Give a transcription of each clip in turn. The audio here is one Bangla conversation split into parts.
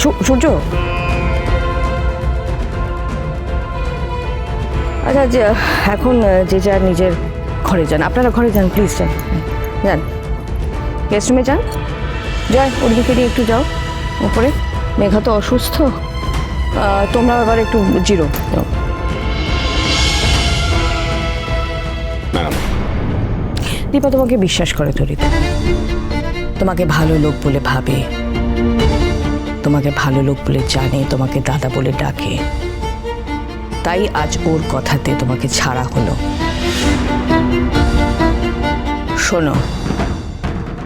সূর্য? আচ্ছা যে এখন যে যার নিজের ঘরে যান। আপনারা ঘরে যান প্লিজ যান। যান। গেস্ট রুমে যান। জয় ওর দিকে দিয়ে একটু যাও। উপরে। মেঘা তো অসুস্থ। তোমরা এবার একটু জিরো। দীপা তোমাকে বিশ্বাস করে তরিত। তোমাকে ভালো লোক বলে ভাবে। তোমাকে ভালো লোক বলে জানে, তোমাকে দাদা বলে ডাকে। তাই আজ ওর কথাতে তোমাকে ছাড়া হলো। শোনো,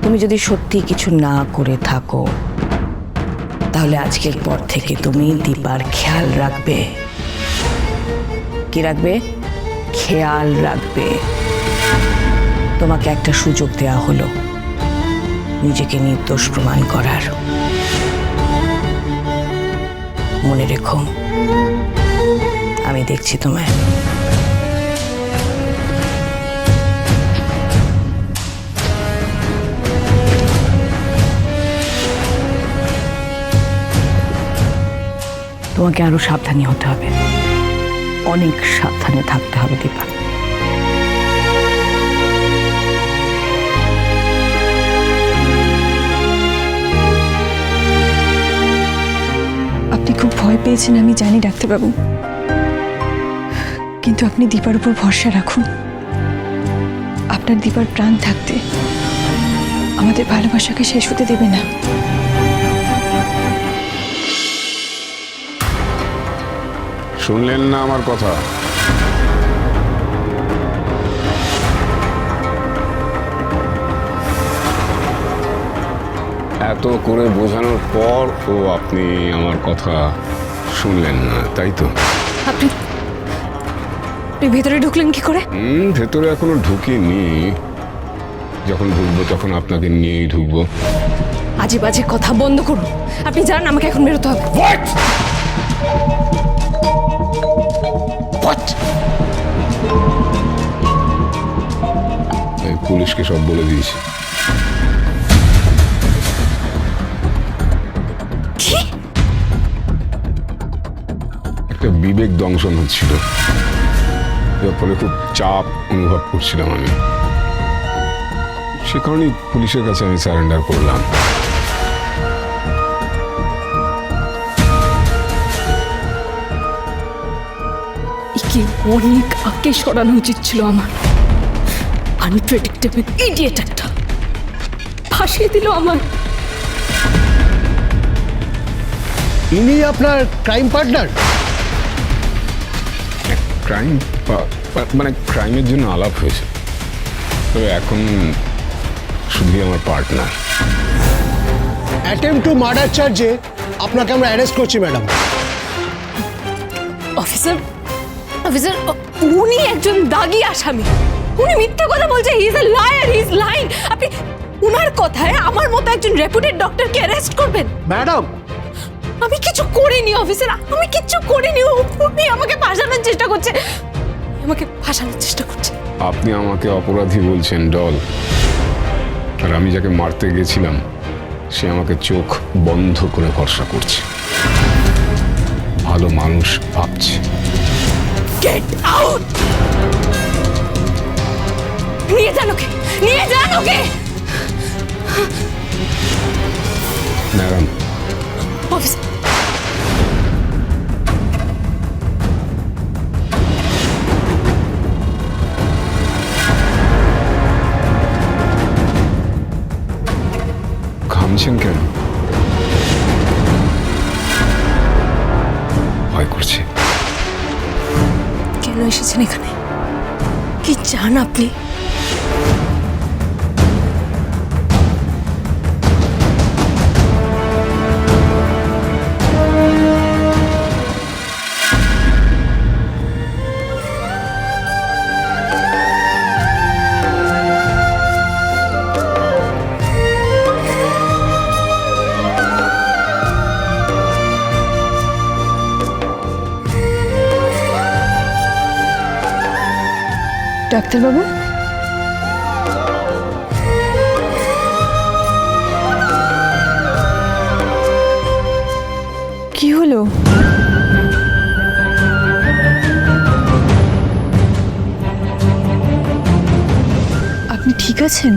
তুমি যদি সত্যি কিছু না করে থাকো, তাহলে আজকের পর থেকে তুমি দীপার খেয়াল রাখবে। কি রাখবে? খেয়াল রাখবে। তোমাকে একটা সুযোগ দেওয়া হলো। নিজেকে নির্দোষ প্রমাণ করার। মনে রেখো। আমি দেখছি তোমায়। তোমাকে আরও সাবধানী হতে হবে। অনেক সাবধানে থাকতে হবে, দীপা। আপনি খুব ভয় পেয়েছেন আমি জানি, ডাক্তারবাবু। কিন্তু আপনি দীপার উপর ভরসা রাখুন। আপনার দীপার প্রাণ থাকতে আমাদের ভালোবাসাকে শেষ হতে দেবে না। শুনলেন না আমার কথা? এত করে বোঝানোর পর ও আপনি আমার কথা শুনলেন না তাই তো? আপনি আপনি ভেতরে ঢুকলেন কি করে? হুম ভেতরে এখনও ঢুকিনি। যখন ঢুকবো তখন আপনাকে নিয়েই ঢুকবো। আজে বাজে কথা বন্ধ করুন। আপনি জানেন আমাকে এখন বেরোতে হবে? পুলিশকে সব বলে দিয়েছি। একটা বিবেক দংশন হচ্ছিল। যার ফলে খুব চাপ অনুভব করছিলাম আমি। সে কারণেই পুলিশের কাছে আমি সারেন্ডার করলাম। একে অনেক আগে সরানো উচিত ছিল আমার। আনপ্রেডিক্টেবল ইডিয়েট একটা। ফাঁসিয়ে দিল আমার। ইনি আপনার ক্রাইম পার্টনার। ক্রাইম মানে ক্রাইমের জন্য আলাপ হয়েছে। তবে এখন শুধুই আমার পার্টনার অ্যাটেম্প টু মার্ডার চার্জে আপনাকে আমরা অ্যারেস্ট করছি ম্যাডাম অফিসার অফিসার উনি একজন দাগি আসামি। উনি মিথ্যা কথা বলছে he is a liar he is lying আপনি উনার কথায় আমার মতো একজন রেপুটেড ডক্টরকে অ্যারেস্ট করবেন? ম্যাডাম আমি কিছু করিনি অফিসার আমি কিছু করিনি। উনি আমাকে ফাঁসানোর চেষ্টা করছে। আমাকে ফাঁসানোর চেষ্টা করছে। আপনি আমাকে অপরাধী বলছেন ডল। আর আমি যাকে মারতে গেছিলাম সে আমাকে চোখ বন্ধ করে ভরসা করছে। ভালো মানুষ ভাবছে। গেট আউট নিয়ে যান ওকে নিয়ে যান ওকে! ম্যাডাম। অফিসার এসেছেন এখানে। কি চান আপনি? ডাক্তারবাবু? কি হলো? আপনি ঠিক আছেন?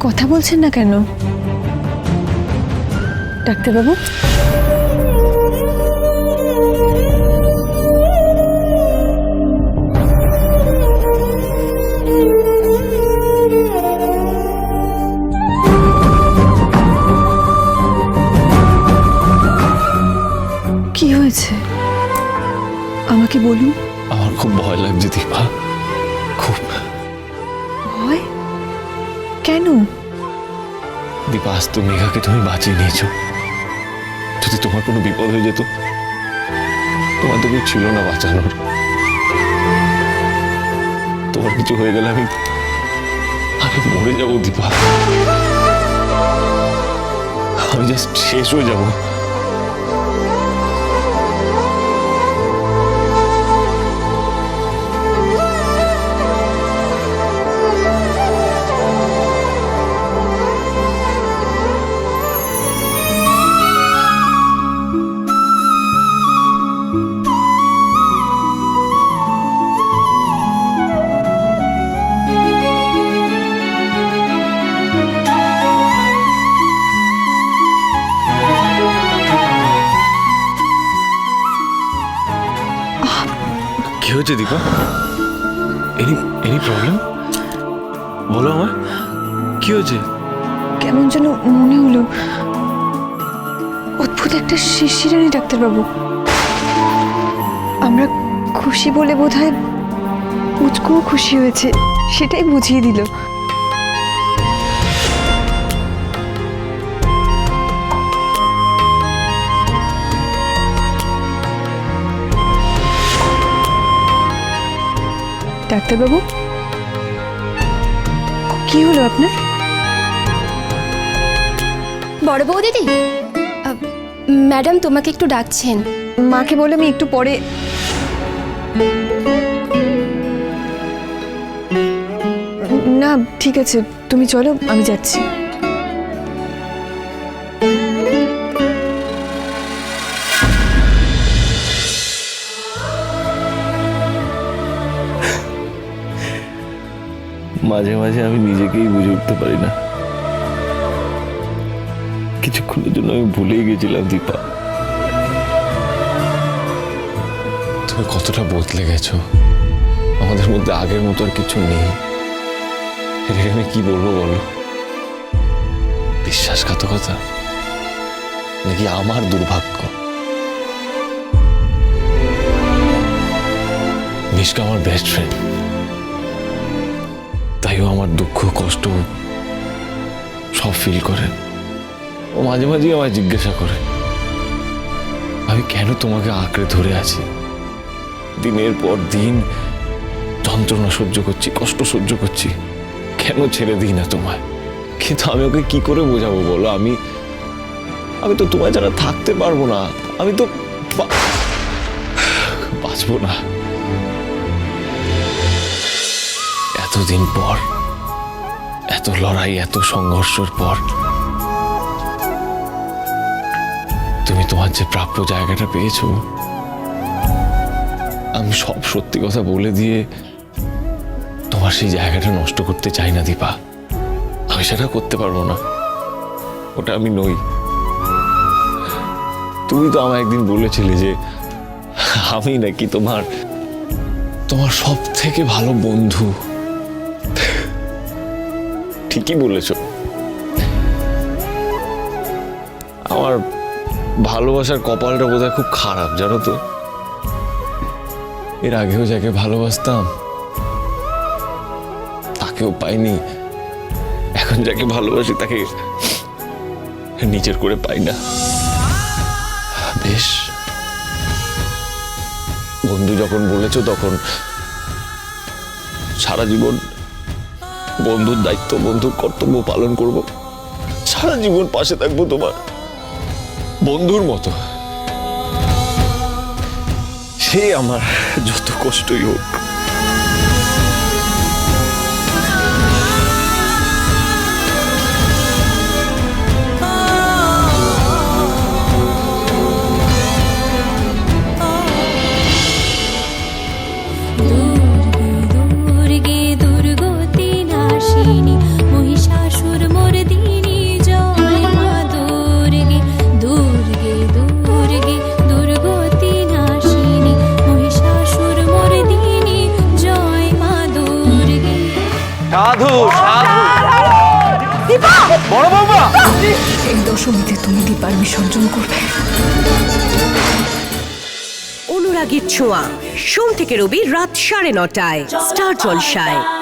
কথা বলছেন না কেন? ডাক্তারবাবু? আমাকে বলুন। আমার খুব ভয় লাগছে দীপা। খুব। ভয়? কেন? দীপা আজ তো মেঘাকে তুমি বাঁচিয়ে নিয়েছো। যদি তোমার কোনো বিপদ হয়ে যেত তোমার তো ছিল না বাঁচানোর। তোমার কিছু হয়ে গেলে আমি আমি মরে যাব দীপা। আমি জাস্ট শেষ হয়ে যাব। দীপা? এনি এনি প্রবলেম বলো আমার কি হয়েছে? কেমন যেন মনে হলো। অদ্ভুত একটা শিশিরানি ডাক্তারবাবু। আমরা খুশি বলে বোধ হয় খুশি হয়েছে, সেটাই বুঝিয়ে দিল। ডাক্তারবাবু? কি হলো আপনার? বড় বউ দিদি ম্যাডাম তোমাকে একটু ডাকছেন। মাকে বলে আমি একটু পরে না ঠিক আছে তুমি চলো আমি যাচ্ছি। মাঝে মাঝে আমি নিজেকেই বুঝে উঠতে পারি না। কিছুক্ষণের জন্য আমি ভুলেই গেছিলাম, দীপা। তুমি কতটা বদলে গেছো? আমাদের মধ্যে আগের মতো আর কিছু নেই। আমি কি বলব বলো? বিশ্বাসঘাতকতা? নাকি আমার দুর্ভাগ্য? মিশকা আমার বেস্ট ফ্রেন্ড তাইও আমার দুঃখ, কষ্ট সব ফিল করে। ও মাঝে মাঝে আমায় জিজ্ঞাসা করে আমি কেন তোমাকে আঁকড়ে ধরে আছি? দিনের পর দিন যন্ত্রণা সহ্য করছি, কষ্ট সহ্য করছি, কেন ছেড়ে দিই না তোমায়? কিন্তু আমি ওকে কি করে বোঝাবো বলো? আমি আমি তো তোমায় ছাড়া থাকতে পারব না। আমি তো বাঁচবো না। এতদিন পর, এত লড়াই, এত সংঘর্ষের পর, তুমি তোমার যে প্রাপ্য জায়গাটা পেয়েছ, আমি সব সত্যি কথা বলে দিয়ে তোমার সেই জায়গাটা নষ্ট করতে চাই না, দীপা। আমি সেটা করতে পারব না। ওটা আমি নই। তুমি তো আমায় একদিন বলেছিলে যে আমি নাকি তোমার তোমার সব থেকে ভালো বন্ধু। ঠিকই বলেছ। আমার ভালোবাসার কপালটা বোধহয় খুব খারাপ, জানো তো? এর আগেও যাকে ভালোবাসতাম, তাকেও পাইনি। এখন যাকে ভালোবাসি, তাকে নিজের করে পাই না। বেশ। বন্ধু যখন বলেছ তখন সারা জীবন বন্ধুর দায়িত্ব, বন্ধুর কর্তব্য পালন করব। সারা জীবন পাশে থাকব তোমার বন্ধুর মতো। সে আমার যত কষ্টই হোক। সাধু সাধু। বড় এই দশমীতে তুমি দীপার বিসর্জন করবে। অনুরাগীর ছোঁয়া। সোম থেকে রবি রাত সাড়ে নটায়। স্টার জলসায়।